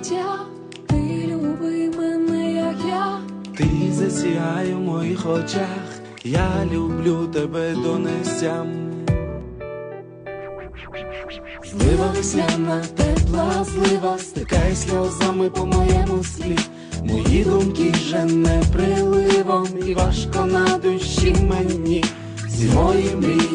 дитя, ти люби мене, як я. Ти засіяє в моїх очах, я люблю тебе до нестям. Злива весняна, тепла злива, стикає сльозами по моєму слі. Мої думки вже не приливом, і важко на душі мені. Всі мої мрії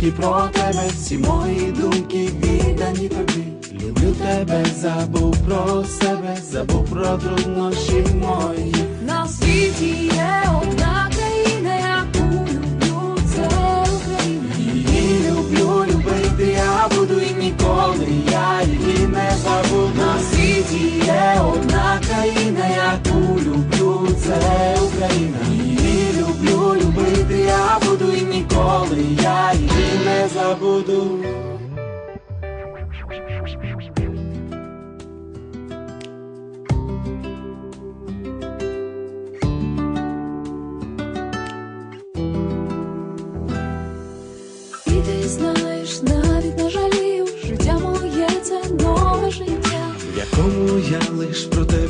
тільки про тебе, всі мої думки віддані тобі. Люблю тебе, забув про себе, забув про труднощі мої. На світі є одна не забуду. І ти знаєш, навіть не жалію, життя моє це нове життя. В якому я лиш про тебе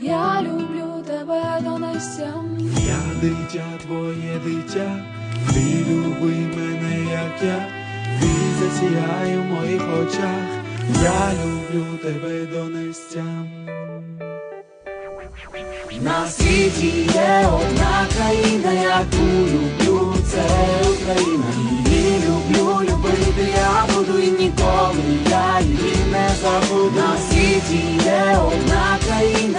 Я люблю тебе до нестям. Я дитя, твоє дитя, ти люби мене, як я, ти засіяй у моїх очах, я люблю тебе до нестям. На світі є одна країна, яку люблю, це Україна. Її люблю, любити я буду і ніколи я її не забуду. На світі є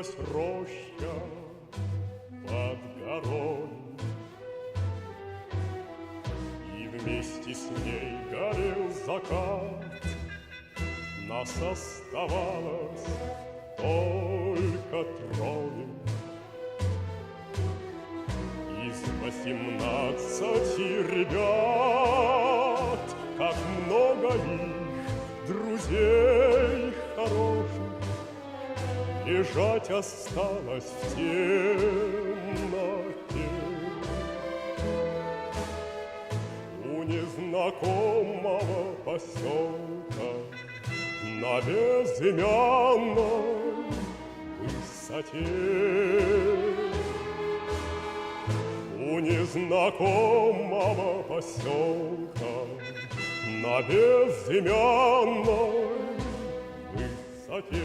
Дымилась роща под горой, И вместе с ней горел закат. Нас оставалось только трое Из восемнадцати ребят лежать осталась в темноте. У незнакомого поселка на безымянной высоте. У незнакомого поселка на безымянной высоте.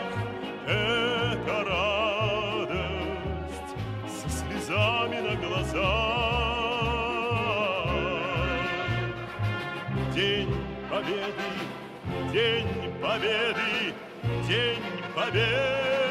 Это радость со слезами на глазах. День Победы, День Победы, День Победы.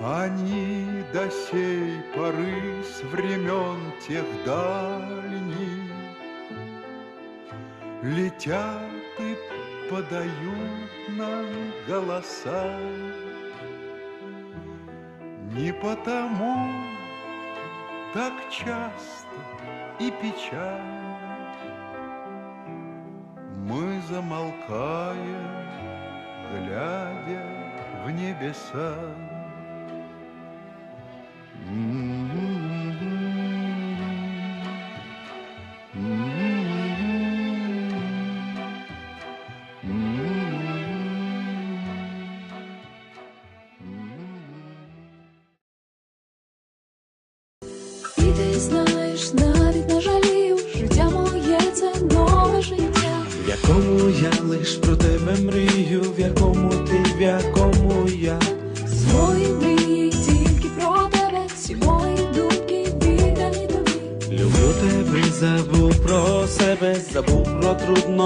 Они до сей поры с времен тех дальних Летят и подают нам голоса Не потому так часто и печально Мы замолкаем, глядя в небеса. І ти знаєш, навіть не жалію, життя моє це нове життя. В якому я лиш про тебе мрію, в якому ти, в якому я.